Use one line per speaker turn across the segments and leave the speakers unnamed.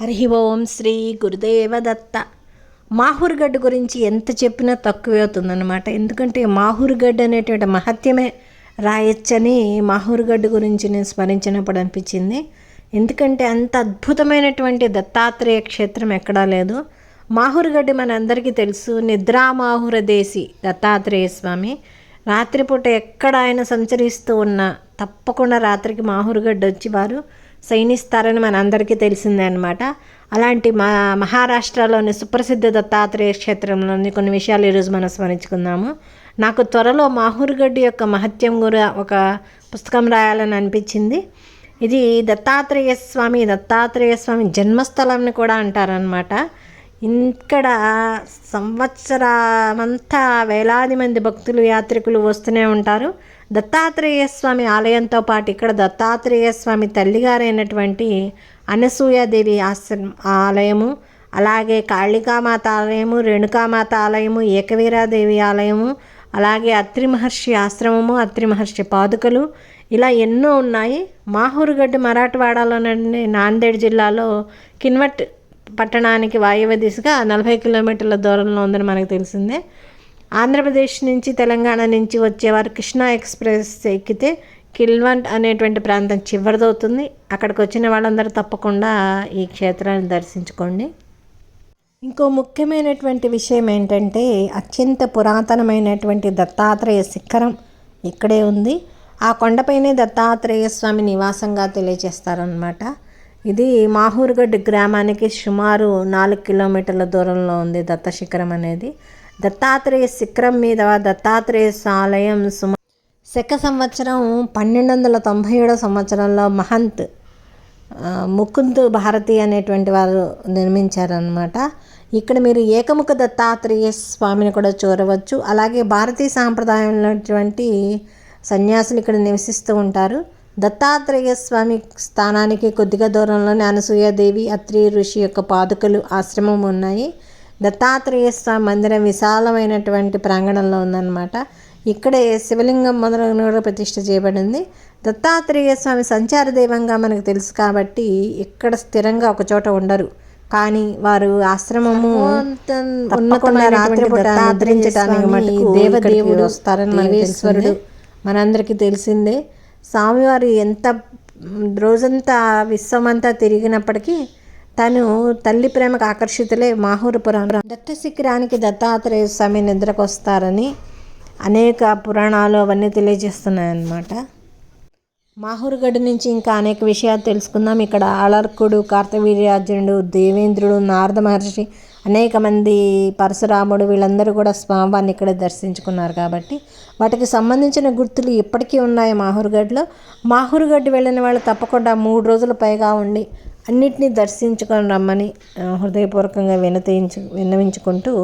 హరి ఓం శ్రీ గురుదేవ దత్త మాహూర్గడ్డ గురించి ఎంత చెప్పినా తక్కువే అవుతుందన్నమాట. ఎందుకంటే మాహూర్గడ్డ అనేటువంటి మహత్యమే రాయొచ్చని మాహూర్గడ్డ గురించి నేను స్మరించినప్పుడు అనిపించింది. ఎందుకంటే అంత అద్భుతమైనటువంటి దత్తాత్రేయ క్షేత్రం ఎక్కడా లేదు. మాహూర్గడ్డ మన అందరికీ తెలుసు నిద్రామాహుర దేశి దత్తాత్రేయ స్వామి. రాత్రిపూట ఎక్కడ ఆయన సంచరిస్తూ ఉన్నా తప్పకుండా రాత్రికి మాహూర్గడ్డ వచ్చి వారు శయనిస్తారని మన అందరికీ తెలిసిందే అనమాట అలాంటి మా మహారాష్ట్రలోని సుప్రసిద్ధ దత్తాత్రేయ క్షేత్రంలోని కొన్ని విషయాలు ఈరోజు మనం స్మరించుకుందాము. నాకు త్వరలో మాహూర్గడ్డి యొక్క మహత్యం గురి ఒక పుస్తకం రాయాలని అనిపించింది. ఇది దత్తాత్రేయ స్వామి దత్తాత్రేయ స్వామి జన్మస్థలంని కూడా అంటారనమాట ఇక్కడ సంవత్సరమంతా వేలాది మంది భక్తులు యాత్రికులు వస్తూనే ఉంటారు. దత్తాత్రేయ స్వామి ఆలయంతో పాటు ఇక్కడ దత్తాత్రేయ స్వామి తల్లిగారైనటువంటి అనసూయాదేవి ఆశ్రమం ఆలయము అలాగే కాళికామాత ఆలయము రేణుకామాత ఆలయము ఏకవీరాదేవి ఆలయము అలాగే అత్రి మహర్షి ఆశ్రమము అత్రి మహర్షి పాదుకలు ఇలా ఎన్నో ఉన్నాయి. మాహూరుగడ్డ మరాఠవాడలోని నాందేడ్ జిల్లాలో కిన్వట్ పట్టణానికి వాయువ్య దిశగా నలభై కిలోమీటర్ల దూరంలో ఉందని మనకు తెలిసిందే. ఆంధ్రప్రదేశ్ నుంచి తెలంగాణ నుంచి వచ్చేవారు కృష్ణా ఎక్స్ప్రెస్ ఎక్కితే కిల్వంట్ అనేటువంటి ప్రాంతం చివరిదవుతుంది. అక్కడికి వచ్చిన వాళ్ళందరూ తప్పకుండా ఈ క్షేత్రాన్ని దర్శించుకోండి. ఇంకో ముఖ్యమైనటువంటి విషయం ఏంటంటే అత్యంత పురాతనమైనటువంటి దత్తాత్రేయ శిఖరం ఇక్కడే ఉంది. ఆ కొండపైనే దత్తాత్రేయ స్వామి నివాసంగా తెలియజేస్తారనమాట ఇది మాహూర్గఢ్ గ్రామానికి సుమారు నాలుగు కిలోమీటర్ల దూరంలో ఉంది దత్త శిఖరం అనేది. దత్తాత్రేయ శిఖరం మీద దత్తాత్రేయ ఆలయం సుమ శక సంవత్సరం పన్నెండు వందల తొంభై ఏడో సంవత్సరంలో మహంత్ ముకుంద్ భారతి అనేటువంటి వారు నిర్మించారనమాట ఇక్కడ మీరు ఏకముఖ దత్తాత్రేయ స్వామిని కూడా చూడవచ్చు. అలాగే భారతీయ సాంప్రదాయంలోటువంటి సన్యాసులు ఇక్కడ నివసిస్తూ ఉంటారు. దత్తాత్రేయ స్వామి స్థానానికి కొద్దిగా దూరంలోనే అనసూయాదేవి అత్రి ఋషి యొక్క పాదుకలు ఆశ్రమం ఉన్నాయి. దత్తాత్రేయ స్వామి మందిరం విశాలమైనటువంటి ప్రాంగణంలో ఉందన్నమాట. ఇక్కడే శివలింగం మొదలైన కూడా ప్రతిష్ట చేయబడింది. దత్తాత్రేయ స్వామి సంచార దైవంగా మనకు తెలుసు కాబట్టి ఇక్కడ స్థిరంగా ఒక చోట ఉండరు. కానీ వారు ఆశ్రమము రాత్రిపూట నిద్రించడానికి మటుకు దేవదేవుడు వస్తారని మనకేశ్వరుడు మనందరికీ తెలిసిందే. స్వామివారు ఎంత రోజంతా విశ్వమంతా తిరిగినప్పటికీ తను తల్లి ప్రేమకు ఆకర్షితులే మాహూరపురం దత్త శిఖరానికి దత్తాత్రేయ స్వామి నిద్రకు వస్తారని అనేక పురాణాలు అవన్నీ తెలియజేస్తున్నాయన్నమాట. మాహూరుగడ్డ నుంచి ఇంకా అనేక విషయాలు తెలుసుకుందాం. ఇక్కడ అలర్కుడు కార్తవీర్యార్జునుడు దేవేంద్రుడు నారద మహర్షి అనేక మంది పరశురాముడు వీళ్ళందరూ కూడా స్వామివారిని ఇక్కడ దర్శించుకున్నారు కాబట్టి వాటికి సంబంధించిన గుర్తులు ఇప్పటికీ ఉన్నాయి మాహూరుగడ్డలో మాహూరుగడ్డ వెళ్ళిన వాళ్ళు తప్పకుండా మూడు రోజుల పైగా ఉండి అన్నిటినీ దర్శించుకొని రమ్మని హృదయపూర్వకంగా వినతించు విన్నవించుకుంటూ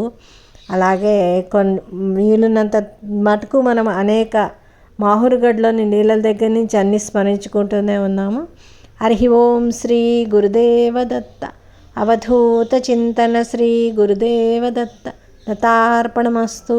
అలాగే కొన్ని వీలున్నంత మటుకు మనం అనేక మాహూరుగడ్లోని నీళ్ళ దగ్గర నుంచి అన్ని స్మరించుకుంటూనే ఉన్నాము. హరి ఓం శ్రీ గురుదేవ దత్త అవధూత చింతన శ్రీ గురుదేవ దత్త దత్తార్పణమస్తు.